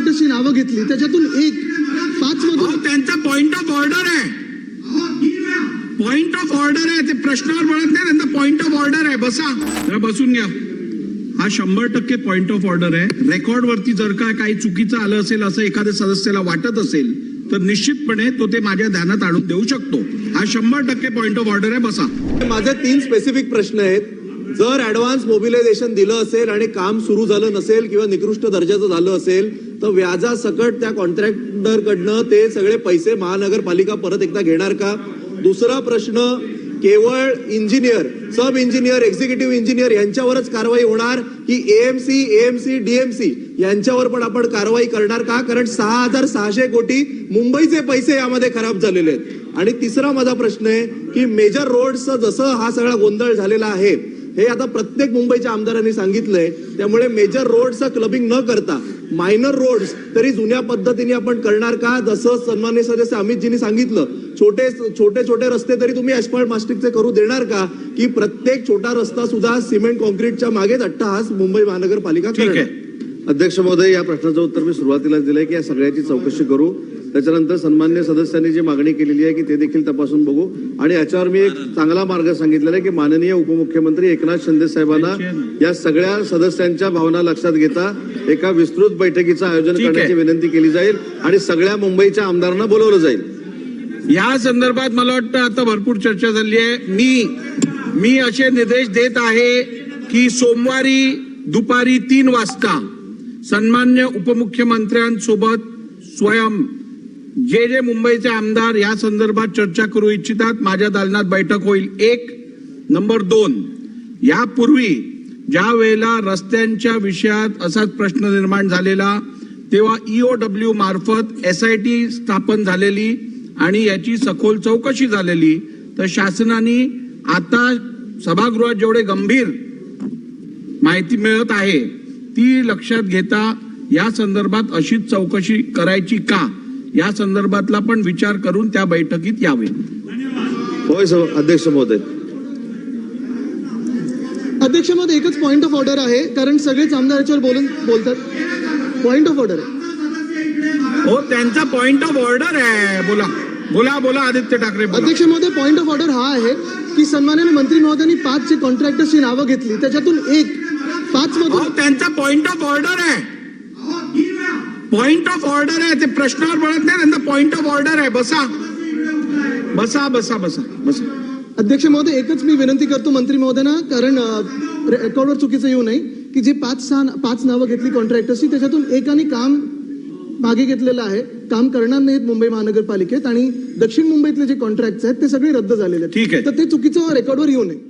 कॉन्ट्रॅक्टरची नावं घेतली. त्याच्यातून एक पाच मधून त्यांचा पॉइंट ऑफ ऑर्डर आहे. पॉइंट ऑफ ऑर्डर आहे. ते प्रश्नावर बोलत नाही त्यांचा पॉइंट ऑफ ऑर्डर आहे. बसा. जरा बसून घ्या. हा शंभर टक्के पॉइंट ऑफ ऑर्डर आहे. रेकॉर्ड वरती जर का काही चुकीचं आलं असेल असं एखाद्या सदस्याला वाटत असेल तर निश्चितपणे तो ते माझ्या ध्यानात आणून देऊ शकतो. हा शंभर टक्के पॉइंट ऑफ ऑर्डर आहे. बसा. माझे तीन स्पेसिफिक प्रश्न आहेत. जर ऍडव्हान्स मोबिलायझेशन दिलं असेल आणि काम सुरू झालं नसेल किंवा निकृष्ट दर्जाचं झालं असेल तर व्याजासकट त्या कॉन्ट्रॅक्टरकडनं ते सगळे पैसे महानगरपालिका परत एकदा घेणार का? दुसरा प्रश्न केवळ engineer sub engineer executive engineer यांच्यावरच कारवाई होणार की एएमसी एएमसी डीएमसी यांच्यावर पण आपण कारवाई करणार का? कारण सहा हजार सहाशे कोटी मुंबईचे पैसे यामध्ये खराब झालेले आहेत. आणि तिसरा माझा प्रश्न आहे की मेजर रोड्सचं जसं हा सगळा गोंधळ झालेला आहे हे आता प्रत्येक मुंबईच्या आमदारांनी सांगितलंय. त्यामुळे मेजर रोडचं क्लबिंग न करता मायनर रोड्स तरी जुन्या पद्धतीने आपण करणार का? जसं सन्मान्य सदस्य अमितजींनी सांगितलं छोटे छोटे छोटे रस्ते तरी तुम्ही ऍस्फॉल्ट मास्टिकचे करू देणार का? की प्रत्येक छोटा रस्ता सुद्धा सिमेंट कॉन्क्रीटच्या मागेच अट्टहास मुंबई महानगरपालिका ठीक? आहे. अध्यक्ष महोदय या प्रश्नाचं उत्तर मी सुरुवातीलाच दिलंय की या सगळ्याची चौकशी करू. त्याच्यानंतर सन्मान्य सदस्यांनी जी मागणी केलेली आहे की ते देखील तपासून बघू. आणि याच्यावर मी एक चांगला मार्ग सांगितलेला आहे की माननीय उपमुख्यमंत्री एकनाथ शिंदे साहेबांना या सगळ्या सदस्यांच्या भावना लक्षात घेता एका विस्तृत बैठकीचं आयोजन. करण्याची विनंती केली जाईल आणि सगळ्या मुंबईच्या आमदारांना बोलवलं जाईल. या संदर्भात मला वाटतं आता भरपूर चर्चा झाली आहे. मी मी असे निर्देश देत आहे की सोमवारी दुपारी तीन वाजता सन्मान्य उपमुख्यमंत्र्यांसोबत स्वयं जे जे मुंबईचे आमदार या संदर्भात चर्चा करू इच्छितात माझ्या दालनात बैठक होईल. एक. नंबर दोन. यापूर्वी ज्या वेळेला रस्त्यांच्या विषयात असाच प्रश्न निर्माण झालेला तेव्हा ईओ डब्ल्यू मार्फत एस आय टी स्थापन झालेली आणि याची सखोल चौकशी झालेली तर शासनाने आता सभागृहात जेवढे गंभीर माहिती मिळत आहे ती लक्षात घेता या संदर्भात अशीच चौकशी करायची का? या संदर्भातला पण विचार करून त्या बैठकीत यावे. होय स- अध्यक्ष महोदय. अध्यक्षामध्ये एकच पॉइंट ऑफ ऑर्डर आहे कारण सगळेच आमदार याच्यावर बोलून बोलतात. पॉइंट ऑफ ऑर्डर आहे. हो त्यांचा पॉइंट ऑफ ऑर्डर आहे. बोला. बोला बोला आदित्य ठाकरे बोला. अध्यक्षामध्ये पॉइंट ऑफ ऑर्डर हा आहे की सन्मान्य मंत्री महोदयांनी पाच जे कॉन्ट्रॅक्टर्सची नावं घेतली. त्याच्यातून एक पाच मधून त्यांचा पॉइंट ऑफ ऑर्डर आहे पॉइंट ऑफ ऑर्डर आहे ते प्रश्नावर बोलत नाही त्यांचा पॉइंट ऑफ ऑर्डर आहे. बसा. बसा बसा बसा बसा. अध्यक्ष महोदय एकच मी विनंती करतो मंत्री महोदयांना कारण रेकॉर्डवर चुकीचं येऊ नये की जे पाच सहा पाच नावं घेतली कॉन्ट्रॅक्टर्सची त्याच्यातून एकाने काम मागे घेतलेलं आहे. काम करणार नाहीत मुंबई महानगरपालिकेत आणि दक्षिण मुंबईतले जे कॉन्ट्रॅक्ट आहेत ते सगळे रद्द झालेले आहेत. ठीक आहे. तर ते चुकीचं रेकॉर्डवर येऊ नये.